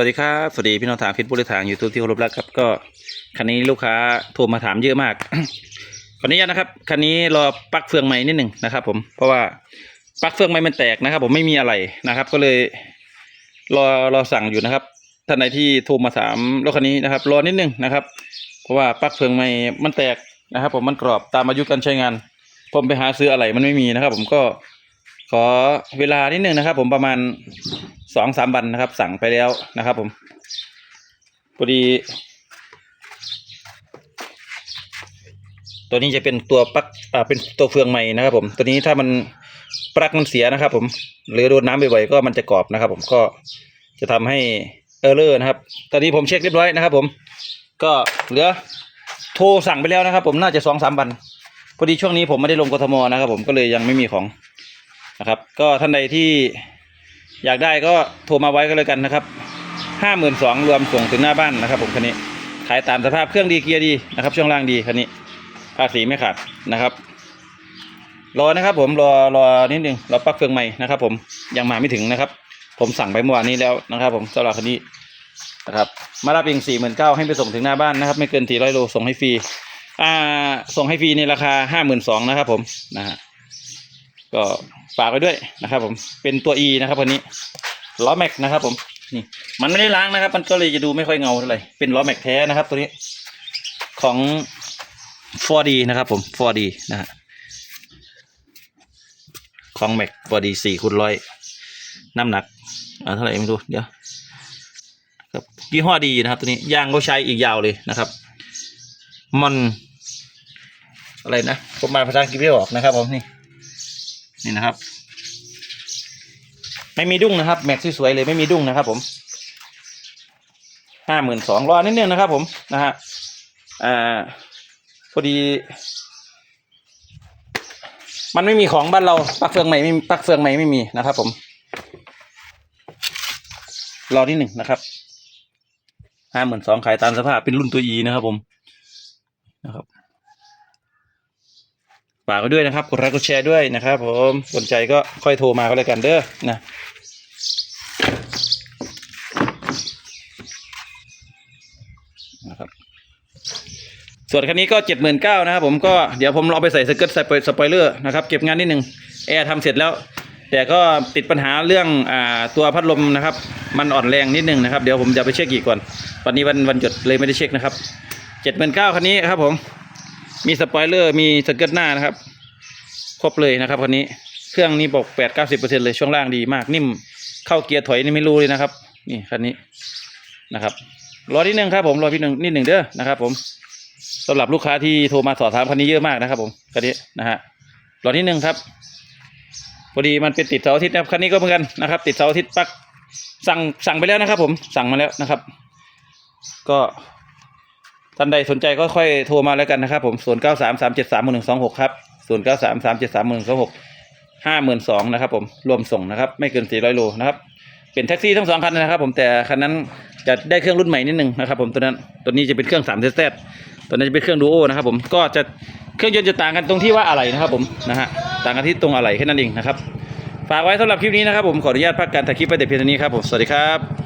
วัสดีครับ สวัสดีพี่น้องทางฟิตบุรีทางยูทูบที่เคารพรักครับก็คันนี้ลูกค้าโทรมาถามเยอะมากขออนุญาตนะครับคันนี้รอปลั๊กเฟืองใหม่นิดหนึ่งนะครับ ผมเพราะว่าปลั๊กเฟืองใหม่มันแตกนะครับ ผมไม่มีอะไรนะครับ ก็เลยรอรอสั่งอยู่นะครับท่านใดที่โทรมาถามรถคันนี้นะครับ รอนิดหนึ่งนะครับ เพราะว่าปลั๊กเฟืองใหม่มันแตกนะครับ ผมมันกรอบตามอายุการใช้งาน ผมไปหาซื้ออะไรมันไม่มีนะครับ ผมก็ขอเวลานิดหนึ่งนะครับ ผมประมาณ สองสามวันนะครับ สั่งไปแล้วนะครับ ผมพอดี ตัวนี้จะเป็นตัวปลักอ่าเป็นตัวเฟืองใหม่นะครับ ผม ตัวนี้ถ้ามันปลั๊กมันเสียนะครับ ผม หรือโดนน้ำบ่อยๆก็มันจะกรอบนะครับ ผมก็จะทำให้เออร์เลอร์นะครับ ตอนนี้ผมเช็คเรียบร้อยนะครับ ผม ก็เหลือโทรสั่งไปแล้วนะครับ ผมน่าจะสองสามวันพอดีช่วงนี้ผมไม่ได้ลงกทมนะครับ ผมก็เลยยังไม่มีของนะครับ ก็ท่านใดที่ อยากได้ก็โทรมาไว้ก็แล้วกันนะครับห้าหมื่นสองรวมส่งถึงหน้าบ้านนะครับ ผมคันนี้ขายตามสภาพเครื่องดีเกียร์ดีนะครับ ช่วงล่างดีคันนี้ภาษีไม่ขาดนะครับรอนะครับ ผมรอรอนิดนึงรอปักเฟืองใหม่นะครับ ผมยังมาไม่ถึงนะครับ ผมสั่งไปเมื่อวานนี้แล้วนะครับ ผมสำหรับคันนี้นะครับมารับเองสี่หมื่นเก้าให้ไปส่งถึงหน้าบ้านนะครับ ไม่เกินสี่ร้อยโลส่งให้ฟรีอ่าส่งให้ฟรีในราคาห้าหมื่นสองนะครับ ผมนะฮะ ก็ฝากไว้ด้วยนะครับผมเป็นตัว E นะครับวันนี้ล้อแม็กนะครับผมนี่มันไม่ได้ล้างนะครับ มันก็เลยจะดูไม่ค่อยเงาเท่าไหร่เป็นล้อแม็กแท้นะครับ ตัวนี้ของ 4D นะครับผม 4D นะฮะของแม็ก 4D สี่คูณร้อยน้ำหนักอ่าเท่าไหร่ไม่รู้เดี๋ยวครับยี่ห้อดีนะครับ ตัวนี้ยางก็ใช้อีกยาวเลยนะครับมันอะไรนะผมมาภาษาอังกฤษไม่ออกนะครับผมนี่ นี่นะครับ ไม่มีดุ้งนะครับ แม็กซ์สวยๆเลยไม่มีดุ้งนะครับ ผมห้าหมื่นสองรอนิดนึงนะครับ ผมนะฮะอ่าพอดี มันไม่มีของบ้านเราปลักเฟืองใหม่ไม่มีปลักเฟืองใหม่ไม่มีนะครับ ผม รอนิดหนึ่งนะครับห้าหมื่นสองขายตามสภาพเป็นรุ่นตัว E นะครับ ผมนะครับ ฝากไว้ด้วยนะครับ กดไลค์กดแชร์ด้วยนะครับ ผมสนใจก็ค่อยโทรมาก็แล้วกันเด้อนะนะครับส่วนคันนี้ก็เจ็ดหมื่นเก้านะครับผมก็เดี๋ยวผมรอไปใส่สเกิร์ตสปอยเลอร์นะครับเก็บงานนิดหนึ่งแอร์ทำเสร็จแล้ว แต่ก็ติดปัญหาเรื่องอ่าตัวพัดลมนะครับ มันอ่อนแรงนิดหนึ่งนะครับ เดี๋ยวผมจะไปเช็คอีกก่อน วันนี้วันวันหยุดเลยไม่ได้เช็คนะครับเจ็ดหมื่นเก้าคันนี้ครับผม มีสปอยเลอร์มีสเกิร์ตหน้านะครับ ครบเลยนะครับคันนี้เครื่องนี้บอกแปดเก้าสิบเปอร์เซ็นเลยช่วงล่างดีมากนิ่มเข้าเกียร์ถอยนี่ไม่รู้เลยนะครับ นี่คันนี้นะครับรอที่หนึ่งครับผมรอพี่หนึ่งนิดหนึ่งเด้อนะครับ ผมสำหรับลูกค้าที่โทรมาสอบถามคันนี้เยอะมากนะครับ ผมคันนี้นะฮะรอที่หนึ่งครับพอดีมันเป็นติดเสาร์อาทิตย์นะครับคันนี้ก็เหมือนกันนะครับ ติดเสาร์อาทิตย์ปักสั่งสั่งไปแล้วนะครับ ผมสั่งมาแล้วนะครับ ก็ ท่านใดสนใจก็ค่อยโทรมาแล้วกันนะครับผมศูนย์เก้าสามสามเจ็ดสามหนึ่งสองหกครับศูนย์เก้าสามสามเจ็ดสามหนึ่งสองหกห้าหมื่นสองนะครับผมรวมส่งนะครับ ไม่เกินสี่ร้อยโลนะครับเป็นแท็กซี่ทั้งสองคันนะครับ ผมแต่คันนั้นจะได้เครื่องรุ่นใหม่นิดนึงนะครับ ผมตัวนั้นตัวนี้จะเป็นเครื่องสามเซตตัวนั้นจะเป็นเครื่องดูโอนะครับ ผมก็จะเครื่องยนต์จะต่างกันตรงที่ว่าอะไรนะครับผมนะฮะต่างกันที่ตรงอะไรแค่นั้นเองนะครับฝากไว้สำหรับคลิปนี้นะครับผมขออนุญาตพักการถ่ายคลิปไปแต่เพียงเท่านี้ครับผมสวัสดีครับ